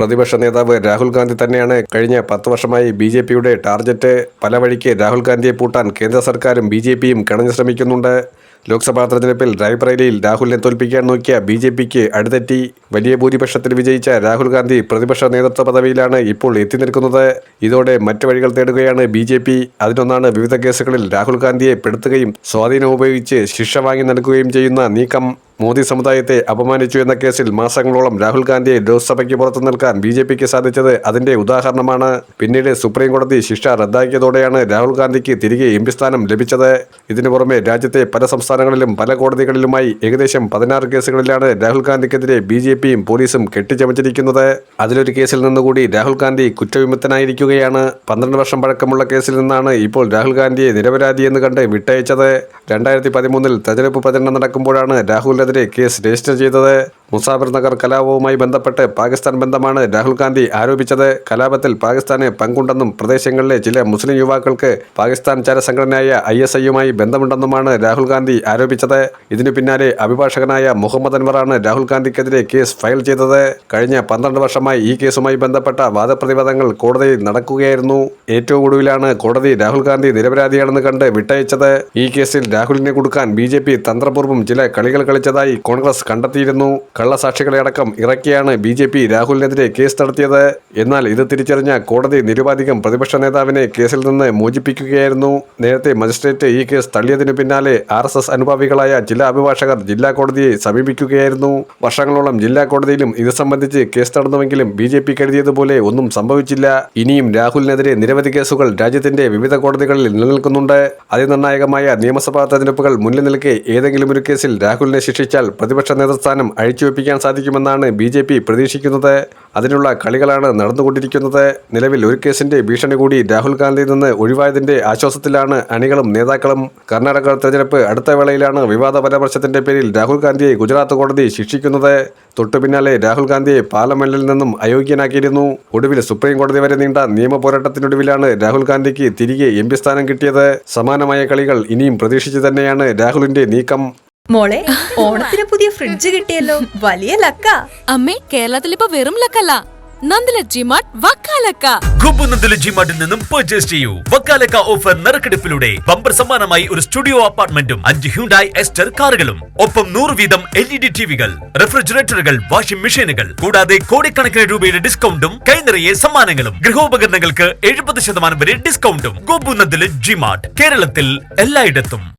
പ്രതിപക്ഷ നേതാവ് രാഹുൽ ഗാന്ധി തന്നെയാണ് കഴിഞ്ഞ പത്ത് വർഷമായി ബി ജെ പിയുടെ ടാർഗറ്റ് പല വഴിക്ക് രാഹുൽ ഗാന്ധിയെ പൂട്ടാൻ കേന്ദ്ര സർക്കാരും ബി ജെ പിയും കിണഞ്ഞു ശ്രമിക്കുന്നുണ്ട്. ലോക്സഭാ തെരഞ്ഞെടുപ്പിൽ റായ്ബറേലിയിൽ രാഹുലിനെ തോൽപ്പിക്കാൻ നോക്കിയ ബി ജെ പിക്ക് അടുതെറ്റി വലിയ ഭൂരിപക്ഷത്തിൽ വിജയിച്ച രാഹുൽ ഗാന്ധി പ്രതിപക്ഷ നേതൃത്വ പദവിയിലാണ് ഇപ്പോൾ എത്തി നിൽക്കുന്നത്. ഇതോടെ മറ്റു വഴികൾ തേടുകയാണ് ബി ജെ പി. അതിനൊന്നാണ് വിവിധ കേസുകളിൽ രാഹുൽ ഗാന്ധിയെ പെടുത്തുകയും സ്വാധീനം ഉപയോഗിച്ച് ശിക്ഷ വാങ്ങി നൽകുകയും ചെയ്യുന്ന നീക്കം. മോദി സമുദായത്തെ അപമാനിച്ചു എന്ന കേസിൽ മാസങ്ങളോളം രാഹുൽ ഗാന്ധിയെ ലോക്സഭയ്ക്ക് പുറത്തു നിൽക്കാൻ ബി ജെ പിക്ക് സാധിച്ചത് അതിന്റെ ഉദാഹരണമാണ്. പിന്നീട് സുപ്രീം കോടതി ശിക്ഷ റദ്ദാക്കിയതോടെയാണ് രാഹുൽ ഗാന്ധിക്ക് തിരികെ എം പി സ്ഥാനം ലഭിച്ചത്. ഇതിനു പുറമെ രാജ്യത്തെ പല സംസ്ഥാനങ്ങളിലും പല കോടതികളിലുമായി ഏകദേശം പതിനാറ് കേസുകളിലാണ് രാഹുൽ ഗാന്ധിക്കെതിരെ ബി ജെ പിയും പോലീസും കെട്ടിച്ചമച്ചിരിക്കുന്നത്. അതിലൊരു കേസിൽ നിന്നുകൂടി രാഹുൽ ഗാന്ധി കുറ്റവിമുക്തനായിരിക്കുകയാണ്. പന്ത്രണ്ട് വർഷം പഴക്കമുള്ള കേസിൽ നിന്നാണ് ഇപ്പോൾ രാഹുൽ ഗാന്ധിയെ നിരപരാധിയെന്ന് കണ്ട് വിട്ടയച്ചത്. രണ്ടായിരത്തി പതിമൂന്നിൽ തെരഞ്ഞെടുപ്പ് പ്രചരണം നടക്കുമ്പോഴാണ് രാഹുലിനെതിരെ കേസ് രജിസ്റ്റർ ചെയ്തത്. മുസാഫിർ നഗർ കലാപവുമായി ബന്ധപ്പെട്ട് പാകിസ്ഥാൻ ബന്ധമാണ് രാഹുൽ ഗാന്ധി ആരോപിച്ചത്. കലാപത്തിൽ പാകിസ്ഥാന് പങ്കുണ്ടെന്നും പ്രദേശങ്ങളിലെ ചില മുസ്ലിം യുവാക്കൾക്ക് പാകിസ്ഥാൻ ചരസംഘടനയായ ഐ എസ് ഐയുമായി ബന്ധമുണ്ടെന്നുമാണ് രാഹുൽ ഗാന്ധി ആരോപിച്ചത്. ഇതിനു പിന്നാലെ അഭിഭാഷകനായ മുഹമ്മദ് അൻവറാണ് രാഹുൽ ഗാന്ധിക്കെതിരെ കേസ് ഫയൽ ചെയ്തത്. കഴിഞ്ഞ പന്ത്രണ്ട് വർഷമായി ഈ കേസുമായി ബന്ധപ്പെട്ട വാദപ്രതിവാദങ്ങൾ കോടതിയിൽ നടക്കുകയായിരുന്നു. ഏറ്റവും ഒടുവിലാണ് കോടതി രാഹുൽ ഗാന്ധി നിരപരാധിയാണെന്ന് കണ്ട് വിട്ടയച്ചത്. ഈ കേസിൽ രാഹുലിനെ കൊടുക്കാൻ ബി തന്ത്രപൂർവം ചില കളികൾ കളിച്ചതായി കോൺഗ്രസ് കണ്ടെത്തിയിരുന്നു. കള്ളസാക്ഷികളെ അടക്കം ഇറക്കിയാണ് ബി ജെ പി രാഹുലിനെതിരെ കേസ് നടത്തിയത്. എന്നാൽ ഇത് തിരിച്ചറിഞ്ഞ കോടതി നിരുപാധികം പ്രതിപക്ഷ നേതാവിനെ കേസിൽ നിന്ന് മോചിപ്പിക്കുകയായിരുന്നു. നേരത്തെ മജിസ്ട്രേറ്റ് ഈ കേസ് തള്ളിയതിനു പിന്നാലെ ആർ എസ് എസ് അനുഭാവികളായ ചില അഭിഭാഷകർ ജില്ലാ കോടതിയെ സമീപിക്കുകയായിരുന്നു. വർഷങ്ങളോളം ജില്ലാ കോടതിയിലും ഇത് സംബന്ധിച്ച് കേസ് നടന്നുവെങ്കിലും ബി ജെ പി കരുതിയതുപോലെ ഒന്നും സംഭവിച്ചില്ല. ഇനിയും രാഹുലിനെതിരെ നിരവധി കേസുകൾ രാജ്യത്തിന്റെ വിവിധ കോടതികളിൽ നിലനിൽക്കുന്നുണ്ട്. അതിനിർണായകമായ നിയമസഭാ തെരഞ്ഞെടുപ്പുകൾ മുന്നിൽ നിൽക്കെ ഏതെങ്കിലും ഒരു കേസിൽ രാഹുലിനെ ശിക്ഷിച്ചാൽ പ്രതിപക്ഷ നേതൃസ്ഥാനം അഴിച്ചുവെപ്പിക്കാൻ സാധിക്കുമെന്നാണ് ബി ജെ പി പ്രതീക്ഷിക്കുന്നത്. അതിനുള്ള കളികളാണ് നടന്നുകൊണ്ടിരിക്കുന്നത്. നിലവിൽ ഒരു കേസിന്റെ ഭീഷണി കൂടി രാഹുൽ ഗാന്ധിയിൽ നിന്ന് ഒഴിവായതിന്റെ ആശ്വാസത്തിലാണ് അണികളും നേതാക്കളും. കർണാടക തെരഞ്ഞെടുപ്പ് അടുത്ത വേളയിലാണ് വിവാദ പരാമർശത്തിന്റെ പേരിൽ രാഹുൽ ഗാന്ധിയെ ഗുജറാത്ത് കോടതി ശിക്ഷിക്കുന്നത്. തൊട്ടു പിന്നാലെ രാഹുൽ ഗാന്ധിയെ പാർലമെന്റിൽ നിന്നും അയോഗ്യനാക്കിയിരുന്നു. ഒടുവിൽ സുപ്രീം കോടതി വരെ നീണ്ട നിയമ പോരാട്ടത്തിനൊടുവിലാണ് രാഹുൽ ഗാന്ധിക്ക് തിരികെ എം സ്ഥാനം കിട്ടിയത്. സമാനമായ കളികൾ ഇനിയും പ്രതീക്ഷിച്ചു തന്നെയാണ് രാഹുലിന്റെ നീക്കം. മോളെ ഓണത്തിന് പുതിയ ഫ്രിഡ്ജ് കിട്ടിയല്ലോ. വലിയ ലക്ക. അമ്മേ കേരളത്തിൽ ഇപ്പൊ വെറും ലക്കല്ല. നിന്നും പർച്ചേസ് ചെയ്യൂ. വക്കാലക്ക ഓഫർ നറുക്കെടുപ്പിലൂടെ ബമ്പർ സമ്മാനമായി ഒരു സ്റ്റുഡിയോ അപ്പാർട്ട്മെന്റും അഞ്ച് ഹ്യൂണ്ടായി എസ്റ്റർ കാറുകളും ഒപ്പം നൂറ് വീതം എൽ ഇ ഡി ടിവികൾ റെഫ്രിജറേറ്ററുകൾ വാഷിംഗ് മെഷീനുകൾ കൂടാതെ കോടിക്കണക്കിന് രൂപയുടെ ഡിസ്കൗണ്ടും കൈനിറയെ സമ്മാനങ്ങളും ഗൃഹോപകരണങ്ങൾക്ക് എഴുപത് ശതമാനം വരെ ഡിസ്കൗണ്ടും കുമ്പുന്നതിലെ ജിമാർട്ട് കേരളത്തിൽ എല്ലായിടത്തും.